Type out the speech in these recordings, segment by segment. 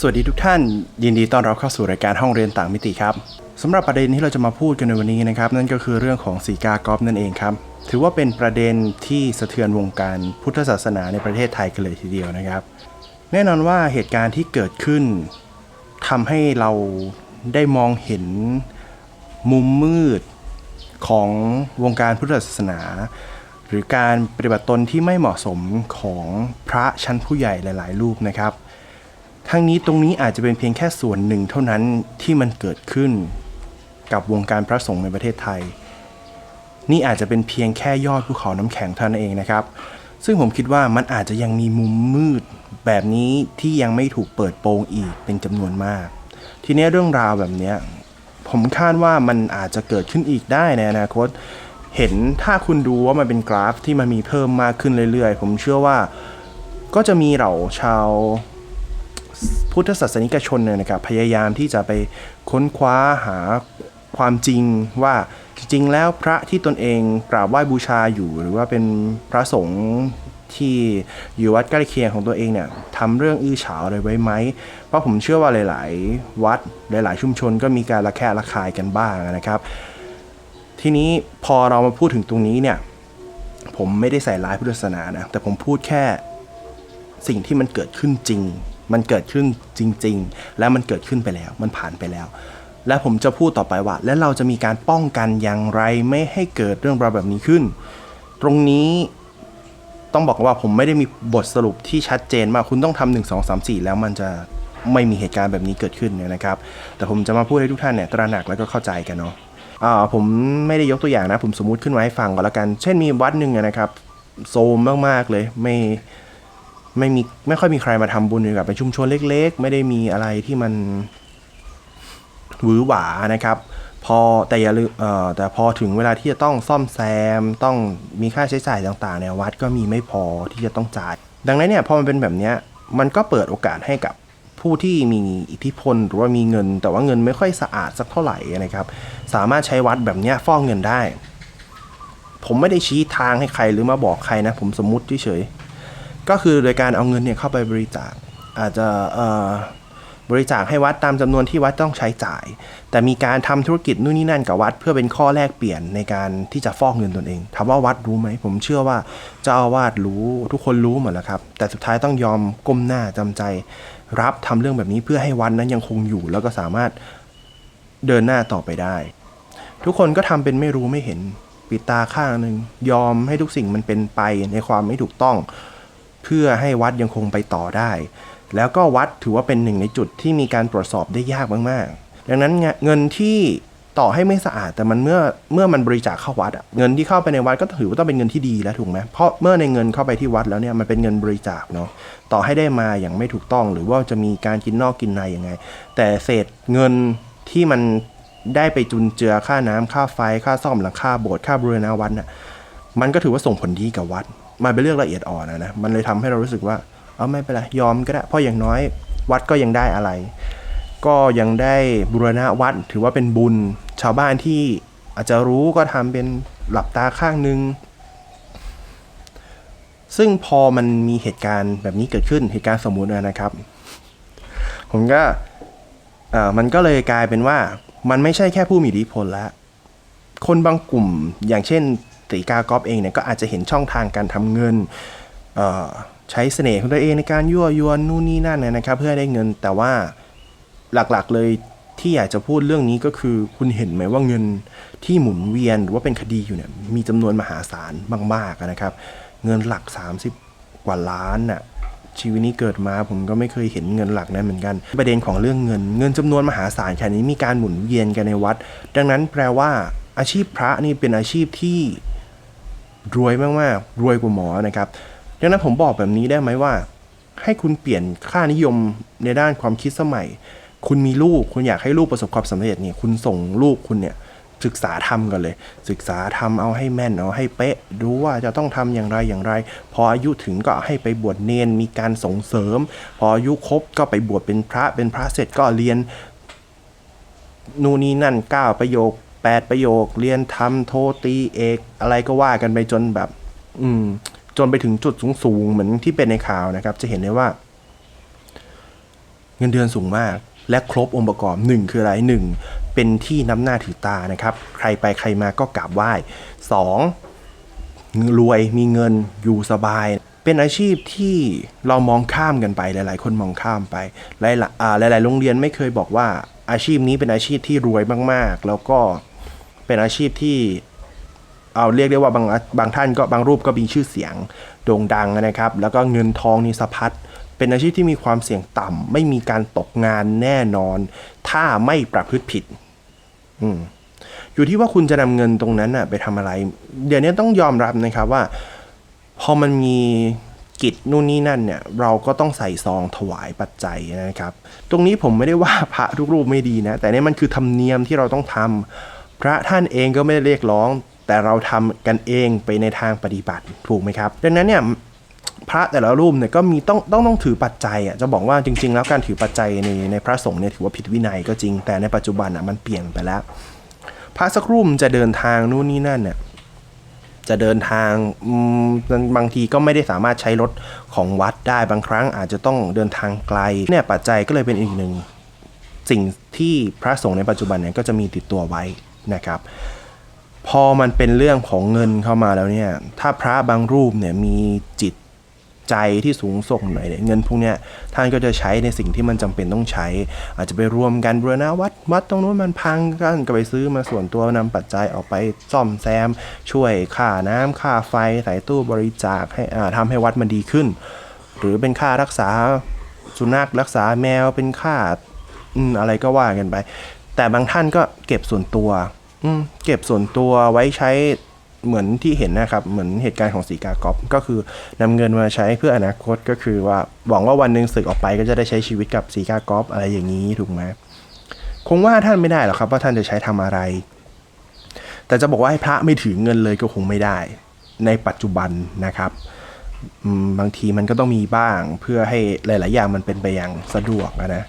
สวัสดีทุกท่าน ยินดีต้อนรับเข้าสู่รายการห้องเรียนต่างมิติครับสำหรับประเด็นที่เราจะมาพูดกันในวันนี้นะครับนั่นก็คือเรื่องของสีกากอฟนั่นเองครับ ถือว่าเป็นประเด็นที่สะเทือนวงการพุทธศาสนาในประเทศไทยกันเลยทีเดียวนะครับ แน่นอนว่าเหตุการณ์ที่เกิดขึ้นทำให้เราได้มองเห็นมุมมืดของวงการพุทธศาสนา หรือการปฏิบัติตนที่ไม่เหมาะสมของพระชั้นผู้ใหญ่หลาย ๆ รูปนะครับ ทั้งนี้ตรงนี้อาจจะเป็นเพียงแค่ส่วนหนึ่งเท่านั้นที่มันเกิดขึ้น กับวงการพระสงฆ์ในประเทศไทย นี่อาจจะเป็นเพียงแค่ยอดภูเขาน้ำแข็งเท่านั้นเองนะครับ ซึ่งผมคิดว่ามันอาจจะยังมีมุมมืดแบบนี้ที่ยังไม่ถูกเปิดโปงอีกเป็นจำนวนมาก ทีนี้เรื่องราวแบบนี้ผมคาดว่ามันอาจจะเกิดขึ้นอีกได้ในอนาคต เห็นถ้าคุณดูว่ามันเป็นกราฟที่มันมีเพิ่มมากขึ้นเรื่อยๆ ผมเชื่อว่าก็จะมีเหล่าชาว พุทธศาสนิกชนเนี่ยนะครับพยายามที่จะไปค้นคว้าหาความจริงว่าจริงๆแล้วพระที่ตนเองกราบไหว้บูชาอยู่ หรือว่าเป็นพระสงฆ์ที่อยู่วัดใกล้เคียงของตัวเองเนี่ยทำเรื่องอื้อฉาวอะไรไว้ไหม เพราะผมเชื่อว่าหลาย ๆ วัดหลาย ๆ ชุมชนก็มีการระแคะระคายกันบ้างนะครับ ทีนี้พอเรามาพูดถึงตรงนี้เนี่ยผมไม่ได้ใส่ร้ายพุทธศาสนานะแต่ผมพูดแค่สิ่งที่มันเกิดขึ้นจริง มันเกิดขึ้นจริง ๆ และมันเกิดขึ้นไปแล้ว มันผ่านไปแล้ว และผมจะพูดต่อไปว่า และเราจะมีการป้องกันอย่างไรไม่ให้เกิดเรื่องราวแบบนี้ขึ้น ตรงนี้ต้องบอกว่าผมไม่ได้มีบทสรุปที่ชัดเจนมากคุณต้องทำหนึ่งสองสามสี่แล้วมันจะไม่มีเหตุการณ์แบบนี้เกิดขึ้นนะครับ แต่ผมจะมาพูดให้ทุกท่านเนี่ยตระหนักแล้วก็เข้าใจกันเนาะอ่าผมไม่ได้ยกตัวอย่างนะ ผมสมมุติขึ้นมาให้ฟังก่อนละกัน เช่นมีวัดหนึ่งนะครับ โซมมากๆเลย ไม่ ไม่มีไม่ค่อยมีใครมาทำบุญเลยกับเป็นชุมชนเล็ก ๆ ไม่ได้มีอะไรที่มันหวือหวานะครับ พอแต่อย่าลืมแต่พอถึงเวลาที่จะต้องซ่อมแซม ต้องมีค่าใช้จ่ายต่างๆเนี่ยวัดก็มีไม่พอที่จะต้องจ่าย ดังนั้นเนี่ยพอมันเป็นแบบนี้มันก็เปิดโอกาสให้กับผู้ที่มีอิทธิพลหรือว่ามีเงิน แต่ว่าเงินไม่ค่อยสะอาดสักเท่าไหร่นะครับ สามารถใช้วัดแบบนี้ฟอกเงินได้ ผมไม่ได้ชี้ทางให้ใครหรือมาบอกใครนะ ผมสมมุติเฉยๆ ก็คือโดยการเอาเงินเนี่ยเข้าไปบริจาคอาจจะบริจาคให้วัดตามจำนวนที่วัดต้องใช้จ่าย แต่มีการทำธุรกิจนู่นนี่นั่นกับวัด เพื่อเป็นข้อแลกเปลี่ยนในการที่จะฟอกเงินตนเองถามว่าวัดรู้ไหม ผมเชื่อว่าเจ้าอาวาสรู้ทุกคนรู้หมดแล้วครับ แต่สุดท้ายต้องยอมก้มหน้าจำใจ รับทำเรื่องแบบนี้เพื่อให้วัดนั้นยังคงอยู่ แล้วก็สามารถเดินหน้าต่อไปได้ ทุกคนก็ทำเป็นไม่รู้ไม่เห็นปิดตาข้างหนึ่งยอมให้ทุกสิ่งมันเป็นไปในความไม่ถูกต้อง เพื่อให้วัดยังคงไปต่อได้ แล้วก็วัดถือว่าเป็นหนึ่งในจุดที่มีการตรวจสอบได้ยากมากๆ ดังนั้นเงินที่ต่อให้ไม่สะอาดแต่มันเมื่อเมื่อมันบริจาคเข้าวัดอะเงินที่เข้าไปในวัดก็ถือว่าต้องเป็นเงินที่ดีแล้วถูกไหมเพราะเมื่อในเงินเข้าไปที่วัดแล้วเนี่ยมันเป็นเงินบริจาคเนาะต่อให้ได้มาอย่างไม่ถูกต้อง หรือว่าจะมีการกินนอกกินในยังไง แต่เศษเงินที่มันได้ไปจุนเจือค่าน้ำค่าไฟค่าซ่อมหลังคาโบสถ์ค่าบริณาวัดน่ะมันก็ถือว่าส่งผลดีกับวัด มันเป็นเรื่องละเอียดอ่อนนะนะมันเลยทำให้เรารู้สึกว่า เอาไม่เป็นไรยอมก็ได้เพราะอย่างน้อยวัดก็ยังได้อะไร ก็ยังได้บูรณะวัดถือว่าเป็นบุญชาวบ้านที่อาจจะรู้ก็ทำเป็นหลับตาข้างนึง ซึ่งพอมันมีเหตุการณ์แบบนี้เกิดขึ้นเหตุการณ์สมมุตินะครับ ผมก็เออมันก็เลยกลายเป็นว่ามันไม่ใช่แค่ผู้มีอิทธิพลแล้วคนบางกลุ่มอย่างเช่น ตีกากอฟเองเนี่ยก็อาจจะเห็นช่องทางการทำเงินใช้เสน่ห์ของตัวเองในการยั่วยวนนู่นนี่นั่นนะครับ เพื่อให้ได้เงินแต่ว่าหลักๆเลยที่อยากจะพูดเรื่องนี้ก็คือ คุณเห็นไหมว่าเงินที่หมุนเวียนหรือว่าเป็นคดีอยู่เนี่ยมีจำนวนมหาศาลมากๆนะครับ เงินหลัก 30 กว่าล้านน่ะชีวิตนี้เกิดมาผมก็ไม่เคยเห็นเงินหลักนั้นเหมือนกัน ประเด็นของเรื่องเงิน เงินจำนวนมหาศาลแค่นี้มีการหมุนเวียนกันในวัด ดังนั้นแปลว่าอาชีพพระนี่เป็นอาชีพที่ รวยมากๆ รวยกว่าหมอนะครับดังนั้นผมบอกแบบนี้ได้ไหมว่า ให้คุณเปลี่ยนค่านิยมในด้านความคิดสมัย คุณมีลูกคุณอยากให้ลูกประสบความสำเร็จเนี่ยคุณส่งลูกคุณเนี่ยศึกษาทำกันเลย ศึกษาทำเอาให้แม่นเอาให้เป๊ะรู้ว่าจะต้องทำอย่างไรอย่างไร พออายุถึงก็ให้ไปบวชเนนมีการส่งเสริม พออายุครบก็ไปบวชเป็นพระเป็นพระเสร็จก็เรียน นู่นนี่นั่นก้าประโยค แปดประโยค เรียนทำโทตีเอก อะไรก็ว่ากันไปจนแบบ อืม จนไปถึงจุดสูงๆ เหมือนที่เป็นในข่าวนะครับ จะเห็นได้ว่า เงินเดือนสูงมาก และครบองค์ประกอบหนึ่งคืออะไรหนึ่งเป็นที่น้ำหน้าถือตานะครับ ใครไปใครมาก็กราบไหว้สองรวยมีเงินอยู่สบายเป็นอาชีพที่เรามองข้ามกันไปหลาย ๆ คนมองข้ามไป หลายหลายๆโรงเรียนไม่เคยบอกว่าอาชีพนี้เป็นอาชีพที่รวยมาก ๆ แล้วก็ เป็นอาชีพที่เอาเรียกได้ว่าบางบางท่านก็บางรูปก็มีชื่อเสียงโด่งดังนะครับ แล้วก็เงินทองนี่สะพัดเป็นอาชีพที่มีความเสี่ยงต่ำไม่มีการตกงานแน่นอน ถ้าไม่ประพฤติผิด อืมอยู่ที่ว่าคุณจะนำเงินตรงนั้นน่ะไปทำอะไร เดี๋ยวนี้ต้องยอมรับนะครับว่า พอมันมีกิจนู่นนี่นั่นเนี่ย เราก็ต้องใส่ซองถวายปัจจัยนะครับ ตรงนี้ผมไม่ได้ว่าพระทุกรูปไม่ดีนะ แต่นี่มันคือธรรมเนียมที่เราต้องทำ พระท่านเองก็ไม่ได้เรียกร้อง แต่เราทำกันเองไปในทางปฏิบัติถูกไหมครับ ดังนั้นเนี่ยพระแต่ละรูปเนี่ยก็มีต้องต้องต้องถือปัจจัยอะจะบอกว่าจริง ๆ แล้วการถือปัจจัยในในพระสงฆ์เนี่ยถือว่าผิดวินัยก็จริงแต่ในปัจจุบันอะมันเปลี่ยนไปแล้ว พระสักรูปจะเดินทางนู่นนี่นั่นเนี่ยจะเดินทางบางทีก็ไม่ได้สามารถใช้รถของวัดได้บางครั้งอาจจะต้องเดินทางไกลเนี่ยปัจจัยก็เลยเป็นอีกหนึ่งสิ่งที่พระสงฆ์ในปัจจุบันเนี่ยก็จะมีติดตัวไว้ นะครับพอมันเป็นเรื่องของเงินเข้ามาแล้วเนี่ย ถ้าพระบางรูปเนี่ยมีจิตใจที่สูงส่งหน่อยเนี่ยเงินพวกเนี้ยท่านก็จะใช้ในสิ่งที่มันจำเป็นต้องใช้ อาจจะไปรวมกันบูรณะวัดวัดตรงนู้นมันพังกันก็ไปซื้อมาส่วนตัวนำปัจจัยออกไปซ่อมแซม ช่วยค่าน้ำค่าไฟใส่ตู้บริจาคให้อ่าทำให้วัดมันดีขึ้น หรือเป็นค่ารักษาสุนัขรักษาแมวเป็นค่าออะไรก็ว่ากันไป แต่บางท่านก็เก็บส่วนตัว อืมเก็บส่วนตัวไว้ใช้เหมือนที่เห็นนะครับ เหมือนเหตุการณ์ของสีกากอฟก็คือนำเงินมาใช้เพื่ออนาคตก็คือว่าหวังว่าวันหนึ่งศึกออกไปก็จะได้ใช้ชีวิตกับสีกากอฟอะไรอย่างนี้ถูกไหมคงว่าท่านไม่ได้หรอกครับ ว่าท่านจะใช้ทำอะไร แต่จะบอกว่าให้พระไม่ถือเงินเลยก็คงไม่ได้ ในปัจจุบันนะครับบางทีมันก็ต้องมีบ้างเพื่อให้หลาย ๆ อย่างมันเป็นไปอย่างสะดวกนะ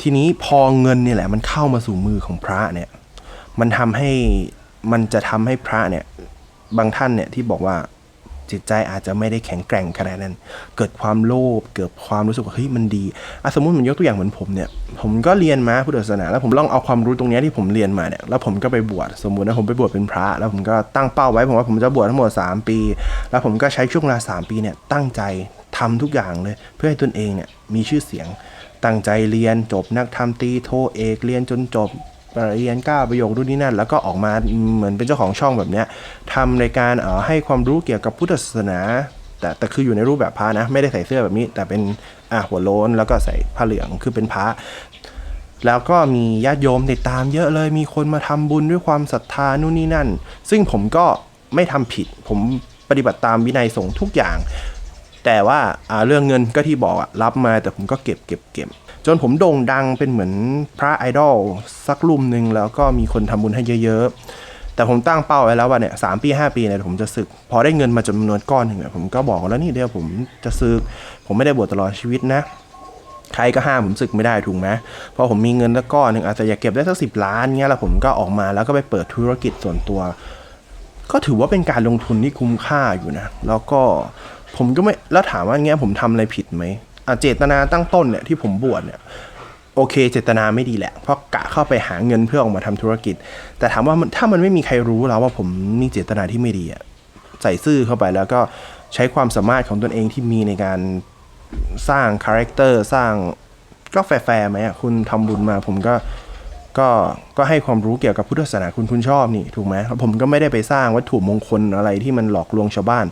ทีนี้พอเงินนี่แหละ มันเข้ามาสู่มือของพระเนี่ย มันทำให้มันจะทำให้พระเนี่ยบางท่านเนี่ยที่บอกว่าจิตใจอาจจะไม่ได้แข็งแกร่งขนาดนั้น เกิดความโลภเกิดความรู้สึกว่าเฮ้ยมันดีอะสมมติผมยกตัวอย่างเหมือนผมเนี่ย ผมก็เรียนมาพุทธศาสนา แล้วผมลองเอาความรู้ตรงนี้ที่ผมเรียนมาเนี่ยแล้วผมก็ไปบวชสมมุตินะผมไปบวชเป็นพระ แล้วผมก็ตั้งเป้าไว้ผมว่าผมจะบวชทั้งหมด 3 ปี แล้วผมก็ใช้ช่วงเวลา3ปีเนี่ยตั้งใจทำทุกอย่างเลย เพื่อให้ตนเองเนี่ยมีชื่อเสียงตั้งใจเรียนจบนักธรรมตีโทเอกเรียนจนจบ เรียนก้าประโยครุ่นนี้นั่น แล้วก็ออกมาเหมือนเป็นเจ้าของช่องแบบเนี้ยทำในการเอ่อให้ความรู้เกี่ยวกับพุทธศาสนา แต่แต่คืออยู่ในรูปแบบพระนะ ไม่ได้ใส่เสื้อแบบนี้ แต่เป็นอะหัวโล้นแล้วก็ใส่ผ้าเหลืองคือเป็นพระแล้วก็มีญาติโยมติดตามเยอะเลย มีคนมาทำบุญด้วยความศรัทธานู่นนี่นั่น ซึ่งผมก็ไม่ทำผิด ผมปฏิบัติตามวินัยสงฆ์ทุกอย่าง แต่ว่าเรื่องเงินก็ที่บอกอะรับมาแต่ผมก็เก็บเก็บเก็บจนผมโด่งดังเป็นเหมือนพระไอดอลสักรุ่มหนึ่งแล้วก็มีคนทำบุญให้เยอะๆ แต่ผมตั้งเป้าไว้แล้วว่าเนี่ยสามปีห้าปีเนี่ยผมจะศึก พอได้เงินมาจำนวนก้อนหนึ่งเนี่ยผมก็บอกแล้วนี่เดี๋ยวผมจะศึก ผมไม่ได้บวชตลอดชีวิตนะ ใครก็ห้ามผมศึกไม่ได้ถูกไหมพราะผมมีเงินสักก้อนหนึ่งอาจจะอยากเก็บได้สักสิบล้านเงี้ยแล้วผมก็ออกมาแล้วก็ไปเปิดธุรกิจส่วนตัว ก็ถือว่าเป็นการลงทุนที่คุ้มค่าอยู่นะ แล้วก็ ผมก็ไม่แล้วถามว่าเงี้ยผมทำอะไรผิดไหมอะเจตนาตั้งต้นเนี่ยที่ผมบวชเนี่ยโอเค เจตนาไม่ดีแหละ เพราะกะเข้าไปหาเงินเพื่อออกมาทำธุรกิจ แต่ถามว่ามันถ้ามันไม่มีใครรู้แล้วว่าผมมีเจตนาที่ไม่ดีอะใส่ซื่อเข้าไปแล้วก็ใช้ความสามารถของตนเองที่มีในการสร้างคาแรคเตอร์สร้างก็แฟร์ไหมอะคุณทำบุญมาผมก็ ก็ก็ให้ความรู้เกี่ยวกับพุทธศาสนาคุณคุณชอบนี่ถูกไหมผมก็ไม่ได้ไปสร้างวัตถุมงคลอะไรที่มันหลอกลวงชาวบ้าน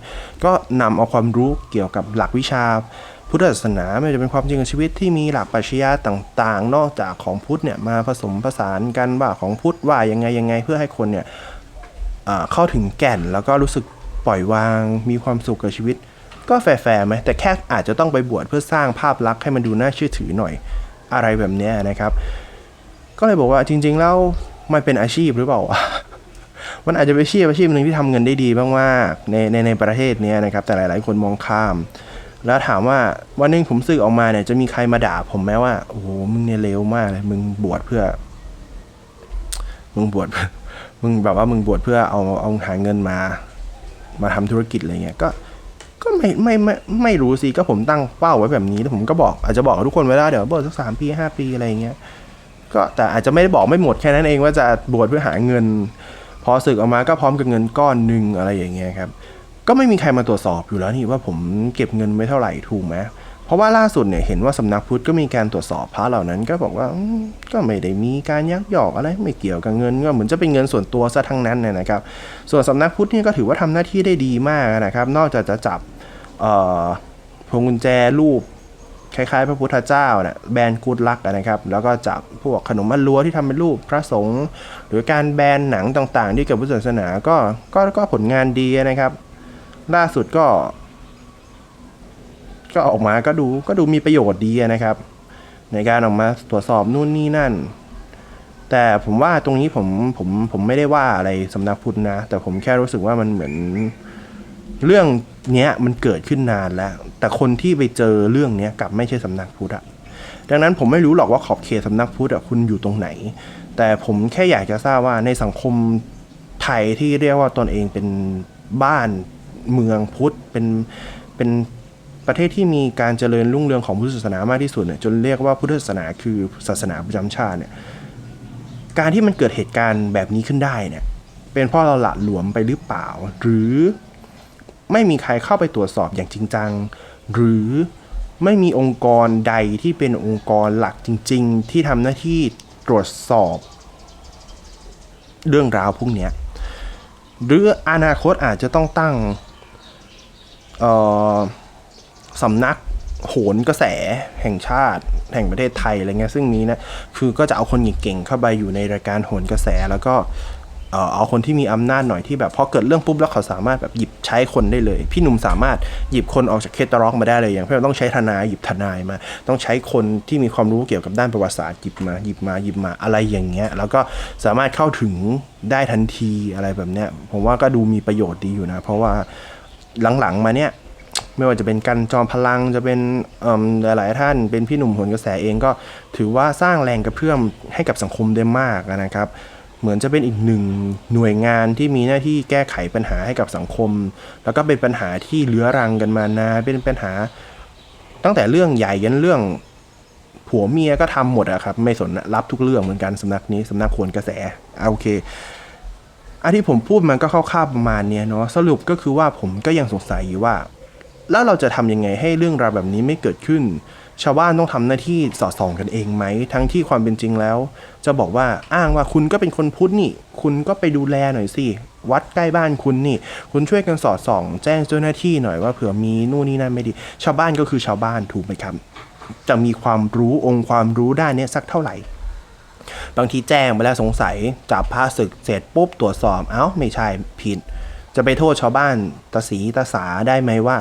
ก็นำเอาความรู้เกี่ยวกับหลักวิชาพุทธศาสนาไม่ว่าจะเป็นความจริงของชีวิตที่มีหลักปรัชญาต่างๆ นอกจากของพุทธเนี่ยมาผสมผสานกันว่าของพุทธว่ายังไงยังไงเพื่อให้คนเนี่ยเข้าถึงแก่นแล้วก็รู้สึกปล่อยวางมีความสุขกับชีวิต ก็แฟร์ๆไหมแต่แค่อาจจะต้องไปบวชเพื่อสร้างภาพลักษณ์ให้มันดูน่าเชื่อถือหน่อยอะไรแบบนี้นะครับ ก็เลยบอกว่าจริง ๆ แล้วมันเป็นอาชีพหรือเปล่าวะมันอาจจะเป็นอาชีพอาชีพหนึ่งที่ทำเงินได้ดีมากๆในในในประเทศนี้นะครับ แต่หลาย ๆ คนมองข้าม แล้วถามว่าวันนึงผมสึกออกมาเนี่ยจะมีใครมาด่าผมไหมว่าโอ้โหมึงเนี่ยเลวมากเลยมึงบวชเพื่อ มึงบวชมึงแบบว่ามึงบวชเพื่อเอาเอาหาเงินมา มาทำธุรกิจอะไรเงี้ยก็ก็ไม่ไม่ไม่ไม่รู้สิก็ผมตั้งเป้าไว้แบบนี้แล้วผมก็บอกอาจจะบอกกับทุกคนไว้แล้วเดี๋ยวบวชสักสามปีห้าปีอะไรเงี้ย ก็แต่อาจจะไม่ได้บอกไม่หมดแค่นั้นเองว่าจะบวชเพื่อหาเงิน พอศึกออกมาก็พร้อมกับเงินก้อนหนึ่งอะไรอย่างเงี้ยครับก็ไม่มีใครมาตรวจสอบอยู่แล้วนี่ว่าผมเก็บเงินไว้เท่าไหร่ถูกไหมเพราะว่าล่าสุดเนี่ยเห็นว่าสำนักพุทธก็มีการตรวจสอบพระเหล่านั้นก็บอกว่าก็ไม่ได้มีการยักยอกอะไรไม่เกี่ยวกับเงินก็เหมือนจะเป็นเงินส่วนตัวซะทั้งนั้นนนะครับ ส่วนสำนักพุทธนี่ก็ถือว่าทำหน้าที่ได้ดีมากนะครับ นอกจากจะจับพวงกุญแจรูป คล้ายๆ พระพุทธเจ้าเนี่ยแบนกูดลักนะครับ แล้วก็จับพวกขนมอันลัวที่ทำเป็นรูปพระสงฆ์หรือการแบนหนังต่างๆ ที่เกี่ยวกับพุทธศาสนาก็ก็ก็ผลงานดีนะครับ ล่าสุดก็ ก็ออกมาก็ดูก็ดูมีประโยชน์ดีนะครับ ในการออกมาตรวจสอบนู่นนี่นั่น แต่ผมว่าตรงนี้ผมผมผมไม่ได้ว่าอะไรสำนักพุทธนะ แต่ผมแค่รู้สึกว่ามันเหมือน เรื่องเนี้ยมันเกิดขึ้นนานแล้ว แต่คนที่ไปเจอเรื่องเนี้ยกลับไม่ใช่สำนักพุทธอะดังนั้นผมไม่รู้หรอกว่าขอบเขตสำนักพุทธอะคุณอยู่ตรงไหน แต่ผมแค่อยากจะทราบว่าในสังคมไทยที่เรียกว่าตนเองเป็นบ้านเมืองพุทธเป็นเป็นประเทศที่มีการเจริญรุ่งเรืองของพุทธศาสนามากที่สุดเนี่ยจนเรียกว่าพุทธศาสนาคือศาสนาประจำชาติเนี่ยการที่มันเกิดเหตุการณ์แบบนี้ขึ้นได้เนี่ยเป็นเพราะเราหละหลวมไปหรือเปล่า หรือ ไม่มีใครเข้าไปตรวจสอบอย่างจริงจัง หรือไม่มีองค์กรใดที่เป็นองค์กรหลักจริง ๆ ที่ทำหน้าที่ตรวจสอบ เรื่องราวพวกนี้หรืออนาคตอาจจะต้องตั้งสำนักโหนกระแสแห่งชาติ แห่งประเทศไทยอะไรเงี้ยซึ่งนี้นะคือก็จะเอาคนเก่งๆเข้าไปอยู่ในรายการโหนกระแสแล้วก็ เอาคนที่มีอำนาจหน่อยที่แบบพอเกิดเรื่องปุ๊บแล้วเขาสามารถแบบหยิบใช้คนได้เลย พี่หนุ่มสามารถหยิบคนออกจากเคตร็อกมาได้เลยอย่างเพื่นต้องใช้ทนายหยิบทนายมา ต้องใช้คนที่มีความรู้เกี่ยวกับด้านประวัติศาสตร์หยิบมาหยิบมาหยิบมาอะไรอย่างเงี้ยแล้วก็สามารถเข้าถึงได้ทันทีอะไรแบบเนี้ยผมว่าก็ดูมีประโยชน์ดีอยู่นะ เพราะว่าหลังๆมาเนี้ยไม่ว่าจะเป็นกันจอมพลังจะเป็นหลายๆท่าน เป็นพี่หนุ่มหนกระแสเองก็ถือว่าสร้างแรงกระเพื่อมให้กับสังคมได้มากนะครับ เหมือนจะเป็นอีกหนึ่งหน่วยงานที่มีหน้าที่แก้ไขปัญหาให้กับสังคม แล้วก็เป็นปัญหาที่เลื้อรังกันมานานเป็นปัญหา ตั้งแต่เรื่องใหญ่ยันเรื่องผัวเมียก็ทำหมดอะครับ ไม่สนรับทุกเรื่องเหมือนกันสำนักนี้สำนักโหนกระแสอะโอเคอันที่ผมพูดมันก็คร่าวๆประมาณเนี้ยเนาะสรุปก็คือว่าผมก็ยังสงสัยอยู่ว่า แล้วเราจะทำยังไงให้เรื่องราวแบบนี้ไม่เกิดขึ้น ชาวบ้านต้องทำหน้าที่สอดส่องกันเองไหม ทั้งที่ความเป็นจริงแล้ว จะบอกว่าอ้างว่าคุณก็เป็นคนพุทธนี่ คุณก็ไปดูแลหน่อยสิวัดใกล้บ้านคุณนี่ คุณช่วยกันสอดส่อง แจ้งเจ้าหน้าที่หน่อยว่าเผื่อมีนู่นนี่นั่นไม่ดี ชาวบ้านก็คือชาวบ้านถูกไหมครับ จะมีความรู้องค์ความรู้ด้านเนี้ยสักเท่าไหร่ บางทีแจ้งไปแล้วสงสัยจับพระศึกเสร็จปุ๊บตรวจสอบเอ้าไม่ใช่ผิด จะไปโทษชาวบ้านตาสีตาสาได้ไหมว่า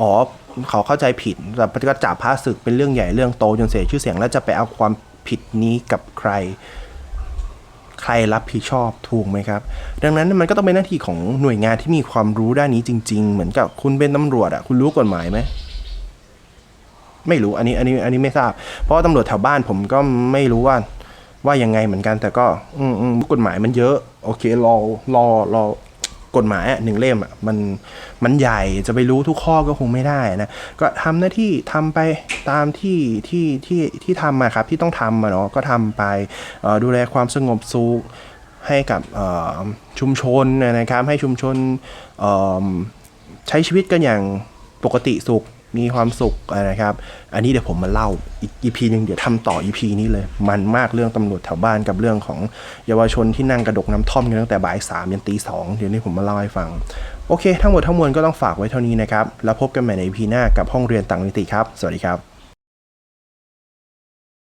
อ๋อ เขาเข้าใจผิดแต่ก็จับพระศึกเป็นเรื่องใหญ่เรื่องโตจนเสียชื่อเสียงแล้วจะไปเอาความผิดนี้กับใคร ใครรับผิดชอบถูกไหมครับ ดังนั้นมันก็ต้องเป็นหน้าที่ของหน่วยงานที่มีความรู้ด้านนี้จริง ๆ เหมือนกับคุณเป็นตำรวจอะคุณรู้กฎหมายไหมไม่รู้อันนี้อันนี้อันนี้ไม่ทราบ เพราะตำรวจแถวบ้านผมก็ไม่รู้ว่าว่ายังไงเหมือนกันแต่ก็ อืมอืมกฎหมายมันเยอะ โอเครอรอรอ กฎหมายอะหนึ่งเล่มอะมันมันใหญ่จะไปรู้ทุกข้อก็คงไม่ได้นะ ก็ทำหน้าที่ทำไปตามที่ที่ที่ที่ทำมาครับที่ต้องทำมาเนาะก็ทำไปดูแลความสงบสุขให้กับชุมชนนะครับให้ชุมชนใช้ชีวิตกันอย่างปกติสุข มีความสุขนะครับ อันนี้เดี๋ยวผมมาเล่าอีพีหนึ่งเดี๋ยวทำต่ออีพีนี้เลย มันมากเรื่องตำรวจแถวบ้านกับเรื่องของเยาวชนที่นั่งกระดกน้ำท่อมกันตั้งแต่บ่ายสามยันตีสองเดี๋ยวนี้ผมมาเล่าให้ฟัง โอเค ทั้งหมดทั้งมวลก็ต้องฝากไว้เท่านี้นะครับ แล้วพบกันใหม่ในอีพีหน้ากับห้องเรียนต่างมิติครับ สวัสดีครับ